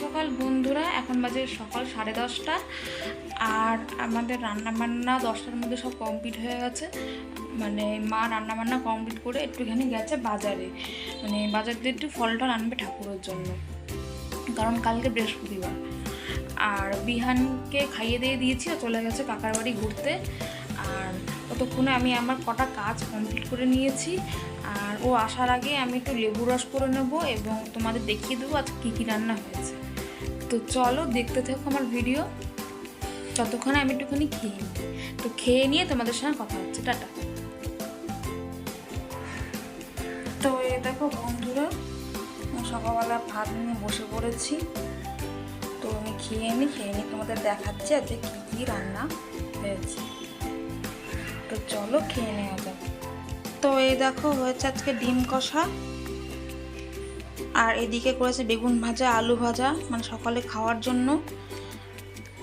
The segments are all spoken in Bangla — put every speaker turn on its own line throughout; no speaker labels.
সকাল বন্ধুরা, এখন বাজে সকাল সাড়ে দশটা। আর আমাদের রান্নাবান্না দশটার মধ্যে সব কমপ্লিট হয়ে গেছে। মানে মা রান্নাবান্না কমপ্লিট করে একটুখানি গেছে বাজারে। মানে বাজার দিয়ে একটু ফল টল আনবে ঠাকুরের জন্য। কারণ কালকে বৃহস্পতিবার। আর বিহানকে খাইয়ে দিয়ে দিয়েছি, ও চলে গেছে কাকার বাড়ি ঘুরতে। আর ততক্ষণে আমি আমার কটা কাজ কমপ্লিট করে নিয়েছি। আর ও আসার আগে আমি একটু লেবু রস করে নেব এবং তোমাদের দেখিয়ে দেবো আজ কী কী রান্না হয়েছে। তো চলো দেখতে থাকো আমার ভিডিও ততক্ষণে আমি একটুখানি খেয়ে নিই। তো খেয়ে নিয়ে তোমাদের সঙ্গে কথা হচ্ছে। টাটা। তো এ দেখো বন্ধুরা সকালবেলা ভাত নিয়ে বসে পড়েছি। তো আমি খেয়ে নিই খেয়ে নিই তোমাদের দেখাচ্ছি আজকে কী কী রান্না হয়েছে। তো চলো খেয়ে নেওয়া যাক। তো এই দেখো হয়েছে আজকে ডিম কষা। আর এদিকে করেছে বেগুন ভাজা, আলু ভাজা মানে সকালে খাওয়ার জন্য।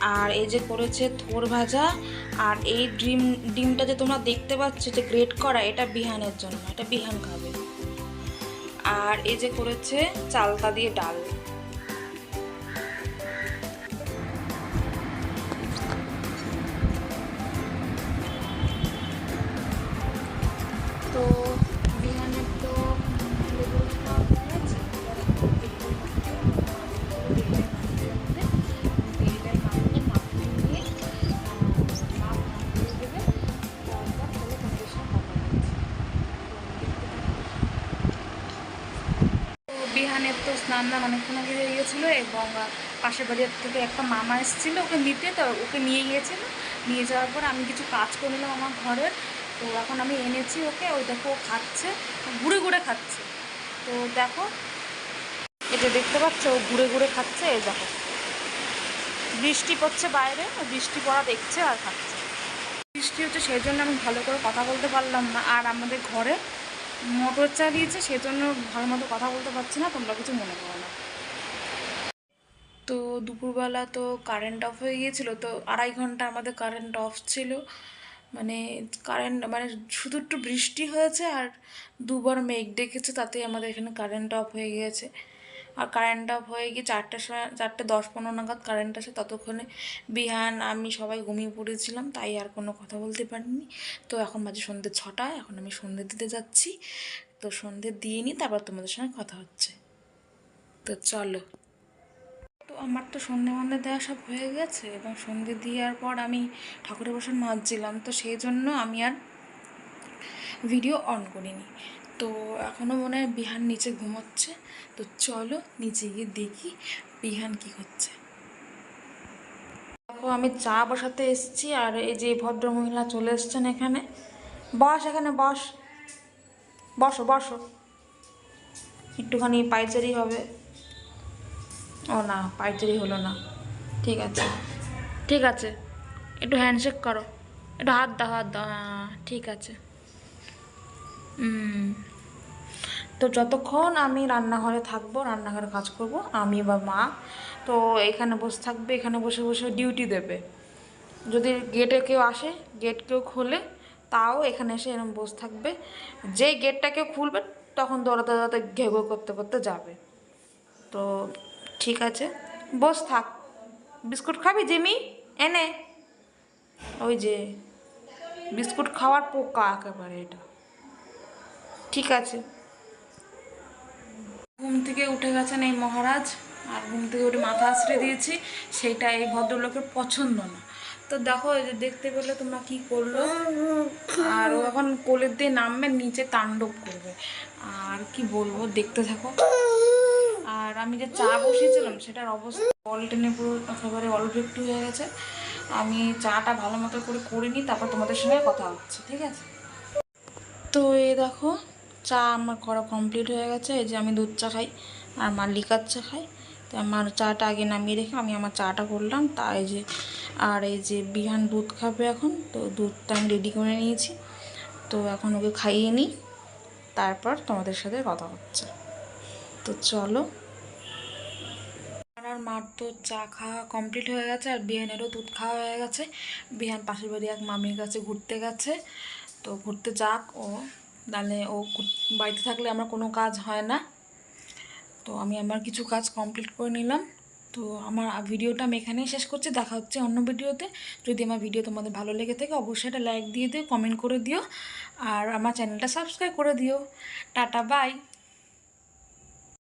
আর এই যে করেছে থোর ভাজা, আর এই ডিম, ডিমটা যে তোমরা দেখতে পাচ্ছ যে গ্রেট করা, এটা বিহানের জন্য, এটা বিহান খাবে। আর এই যে করেছে চালতা দিয়ে ডাল। বিহানের তো স্নান দান অনেকক্ষণ আগে হয়ে গিয়েছিল এবং পাশের বাড়ির থেকে একটা মামা এসেছিল ওকে নিতে, তো ওকে নিয়ে গিয়েছিল। নিয়ে যাওয়ার পর আমি কিছু কাজ করে নিলাম আমার ঘরের। তো এখন আমি এনেছি ওকে, ওই দেখো ও খাচ্ছে ঘুরে ঘুরে খাচ্ছে। তো দেখো এটা দেখতে পাচ্ছ ও ঘুরে ঘুরে খাচ্ছে, এই দেখো। বৃষ্টি পড়ছে বাইরে বৃষ্টি পড়া দেখছে আর খাচ্ছে। বৃষ্টি হচ্ছে সেই জন্য আমি ভালো করে কথা বলতে পারলাম না। আর আমাদের ঘরে মোটর চালিয়েছে, সেজন্য ভালো মতো কথা বলতে পারছি না, তোমরা কিছু মনে করো না। তো দুপুরবেলা তো কারেন্ট অফ হয়ে গিয়েছিল, তো আড়াই ঘণ্টা আমাদের কারেন্ট অফ ছিল। মানে কারেন্ট মানে শুধু একটু বৃষ্টি হয়েছে আর দুবার মেঘ ডেকেছে তাতেই আমাদের এখানে কারেন্ট অফ হয়ে গিয়েছে। আর কারেন্ট অফ হয়ে গিয়ে চারটের সময় চারটে দশ পনেরো নাগাদ কারেন্ট আসে, ততক্ষণে বিহান, আমি সবাই ঘুমিয়ে পড়েছিলাম, তাই আর কোনো কথা বলতে পারিনি। তো এখন বাজে সন্ধ্যে ছটা, এখন আমি সন্ধ্যে দিতে যাচ্ছি। তো সন্ধ্যে দিয়ে নিই, তারপর তোমাদের সঙ্গে কথা হচ্ছে। তো চলো। তো আমার তো সন্ধে মন্ধে দেওয়া সব হয়ে গেছে, এবং সন্ধে দেওয়ার পর আমি ঠাকুরের বসে মাজছিলাম, তো সেই জন্য আমি আর ভিডিও অন করিনি। তো এখনও মনে হয় বিহান নিচে ঘুমোচ্ছে। তো চলো নিচে গিয়ে দেখি বিহান কি হচ্ছে দেখো, আমি চা বসাতে এসেছি আর এই যে ভদ্র মহিলা চলে এসছেন এখানে। বস এখানে, বস। বসো বসো। একটুখানি পাইচারি হবে। ও না, পাইচারি হলো না। ঠিক আছে। ঠিক আছে। একটু হ্যান্ডশেক করো। একটু হাত দাও হাত দাও। হ্যাঁ ঠিক আছে। তো যতক্ষণ আমি রান্নাঘরে থাকব, রান্নাঘরে কাজ করব, আমি বা মা, তো এখানে বসে থাকবে, এখানে বসে বসে ডিউটি দেবে। যদি গেটে কেউ আসে গেট কেউ খোলে, তাও এখানে এসে এরকম বসে থাকবে। যেই গেটটা কেউ খুলবে, তখন দৌড়াতে দৌড়াতে ঘেউ করতে করতে যাবে। তো ঠিক আছে, বস থাক। বিস্কুট খাবি, জিমি? এনে। ওই যে, বিস্কুট খাওয়ার পোকা একেবারে এটা। ঠিক আছে। ঘুম থেকে উঠে গেছেন এই মহারাজ, আর ঘুম থেকে উঠে মাথা আশ্রয় দিয়েছি সেইটা এই ভদ্রলোকের পছন্দ না। তো দেখো যে দেখতে পেলে তোমরা কি করল? আর ও এখন কোলের দিয়ে নামবে, নিচে তাণ্ডব করবে। আর কি বলব, দেখতে থাকো। আর আমি যে চা বসিয়েছিলাম, সেটার অবস্থা জল টেনে পুরো একেবারে অল্প একটু হয়ে গেছে। আমি চাটা ভালো মতো করে করে নিই, তারপর তোমাদের সঙ্গে কথা হচ্ছে, ঠিক আছে? তো এই দেখো চা আমার করা কমপ্লিট হয়ে গেছে। এই যে আমি দুধ চা খাই আর মা লিকার চা খাই। তো আমার চাটা আগে নামিয়ে রেখে আমি আমার চাটা করলাম। তা এই যে, আর এই যে বিহান দুধ খাবে এখন। তো দুধটা আমি রেডি করে নিয়েছি। তো এখন ওকে খাইয়ে নিই। তারপর তোমাদের সাথে কথা হচ্ছে। তো চলো। আর মার তো চা খাওয়া কমপ্লিট হয়ে গেছে আর বিহানেরও দুধ খাওয়া হয়ে গেছে। বিহান পাশের বাড়ি এক মামির কাছে ঘুরতে গেছে। তো ঘুরতে যাক ও। তাহলে ও বাড়িতে থাকলে আমার কোনো কাজ হয় না। তো আমি আমার কিছু কাজ কমপ্লিট করে নিলাম। তো আমার ভিডিওটা আমি এখানেই শেষ করছি। দেখা হচ্ছে অন্য ভিডিওতে। যদি আমার ভিডিও তোমাদের ভালো লেগে থাকে, অবশ্যই এটা লাইক দিয়ে দিও কমেন্ট করে দিও। আর আমার চ্যানেলটা সাবস্ক্রাইব করে দিও। Tata bye